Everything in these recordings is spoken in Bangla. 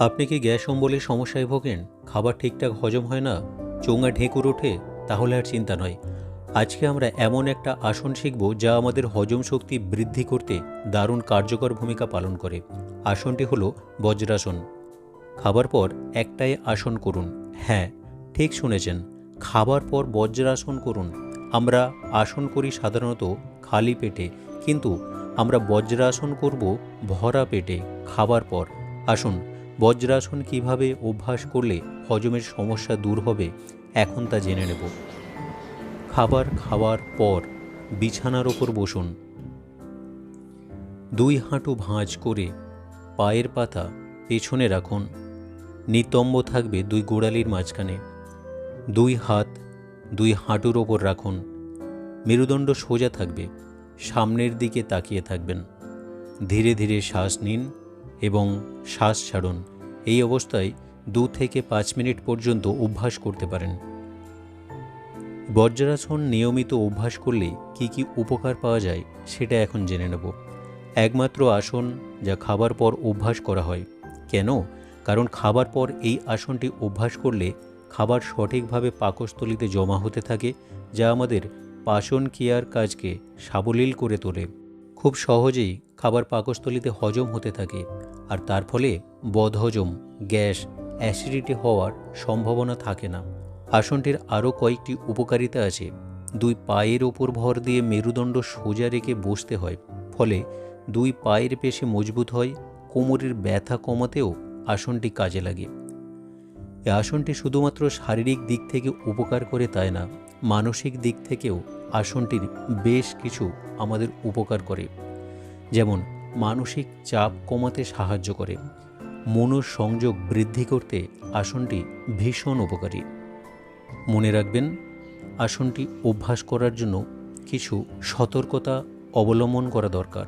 আপনি কি গ্যাস অম্বলের সমস্যায় ভোগেন? খাবার ঠিকঠাক হজম হয় না? চোঙা ঢেকুর ওঠে? তাহলে আর চিন্তা নয়। আজকে আমরা এমন একটা আসন শিখব যা আমাদের হজম শক্তি বৃদ্ধি করতে দারুণ কার্যকর ভূমিকা পালন করে। আসনটি হলো বজ্রাসন। খাবার পর একটাই আসন করুন। হ্যাঁ ঠিক শুনেছেন। খাবার পর বজ্রাসন করুন। আমরা আসন করি সাধারণত খালি পেটে, কিন্তু আমরা বজ্রাসন করব ভরা পেটে খাবার পর। আসুন বজ্রাসন কীভাবে অভ্যাস করলে হজমের সমস্যা দূর হবে, এখন তা জেনে নেব। খাবার খাওয়ার পর বিছানার ওপর বসুন। দুই হাঁটু ভাঁজ করে পায়ের পাতা পেছনে রাখুন। নিতম্ব থাকবে দুই গোড়ালির মাঝখানে। দুই হাত দুই হাঁটুর ওপর রাখুন। মেরুদণ্ড সোজা থাকবে, সামনের দিকে তাকিয়ে থাকবেন। ধীরে ধীরে শ্বাস নিন। এবং শ্বাস ছাড়ুন। এই অবস্থায় দু থেকে পাঁচ মিনিট পর্যন্ত অভ্যাস করতে পারেন। বজ্রাসন নিয়মিত অভ্যাস করলে কি কি উপকার পাওয়া যায় সেটা এখন জেনে নেব। একমাত্র আসন যা খাবার পর অভ্যাস করা হয়। কেন? কারণ খাবার পর এই আসনটি অভ্যাস করলে খাবার সঠিকভাবে পাকস্থলিতে জমা হতে থাকে, যা আমাদের পাচন ক্রিয়ার কাজকে সাবলীল করে তোলে। খুব সহজেই খাবার পাকস্থলিতে হজম হতে থাকে আর তার ফলে বদহজম, গ্যাস, অ্যাসিডিটি হওয়ার সম্ভাবনা থাকে না। আসনটির আরও কয়েকটি উপকারিতা আছে। দুই পায়ের ওপর ভর দিয়ে মেরুদণ্ড সোজা রেখে বসতে হয়, ফলে দুই পায়ের পেশি মজবুত হয়, কোমরের ব্যথা কমাতেও আসনটি কাজে লাগে। এই আসনটি শুধুমাত্র শারীরিক দিক থেকে উপকার করে তাই না, মানসিক দিক থেকেও আসনটির বেশ কিছু আমাদের উপকার করে। যেমন মানসিক চাপ কমাতে সাহায্য করে, মনোসংযোগ বৃদ্ধি করতে আসনটি ভীষণ উপকারী। মনে রাখবেন, আসনটি অভ্যাস করার জন্য কিছু সতর্কতা অবলম্বন করা দরকার।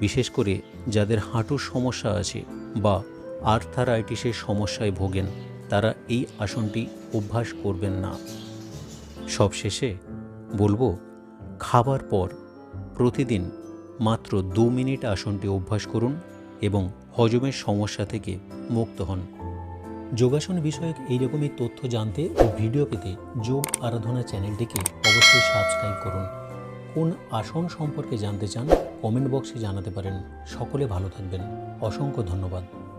বিশেষ করে যাদের হাঁটুর সমস্যা আছে বা আর্থারাইটিসের সমস্যায় ভোগেন, তারা এই আসনটি অভ্যাস করবেন না। সবশেষে বলব, খাবার পর প্রতিদিন মাত্র দু মিনিট আসনটি অভ্যাস করুন এবং হজমের সমস্যা থেকে মুক্ত হন। যোগাসন বিষয়ক এইরকমই তথ্য জানতে ও ভিডিও পেতে যোগ আরাধনা চ্যানেলটিকে অবশ্যই সাবস্ক্রাইব করুন। কোন আসন সম্পর্কে জানতে চান, কমেন্ট বক্সে জানাতে পারেন। সকলে ভালো থাকবেন। অসংখ্য ধন্যবাদ।